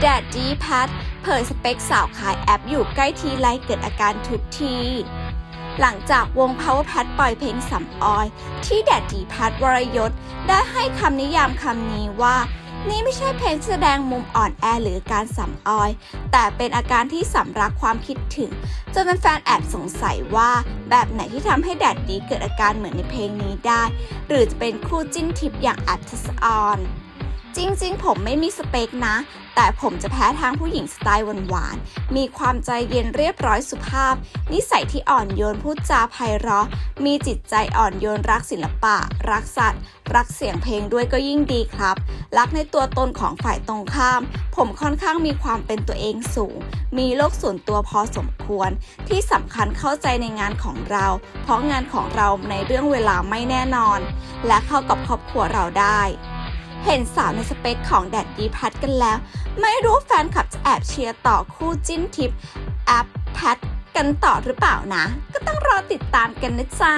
แดดดีแพทเผยสเปคสาวขายแอปอยู่ใกล้ทีไรเกิดอาการทุกที หลังจากวง Power Pad ปล่อยเพลงสำออย ที่แดดดีแพทวรยศ ได้ให้คำนิยามคำนี้ว่า นี่ไม่ใช่เพลงแสดงมุมอ่อนแอหรือการสำออย แต่เป็นอาการที่สำรักความคิดถึง จนแฟนแอบสงสัยว่า แบบไหนที่ทำให้แดดดีเกิดอาการเหมือนในเพลงนี้ได้ หรือจะเป็นคู่จิ้นทิปอย่างอัทสออนจริงๆ ผมไม่มีสเปคนะ แต่ผมจะแพ้ทางผู้หญิงสไตล์หวานๆ มีความใจเย็นเรียบร้อยสุภาพ นิสัยที่อ่อนโยนพูดจาไพเราะ มีจิตใจอ่อนโยนรักศิลปะ รักสัตว์ รักเสียงเพลงด้วยก็ยิ่งดีครับ รักในตัวตนของฝ่ายตรงข้าม ผมค่อนข้างมีความเป็นตัวเองสูง มีโลกส่วนตัวพอสมควร ที่สำคัญเข้าใจในงานของเรา เพราะงานของเราในเรื่องเวลาไม่แน่นอน และเข้ากับครอบครัวเราได้ เห็นสาวในสเปคของแดดดีพัทกันแล้ว ไม่รู้แฟนคลับจะแอบเชียร์ต่อคู่จิ้นทิปแอปแพทกันต่อหรือเปล่านะ ก็ต้องรอติดตามกันนะจ๊ะ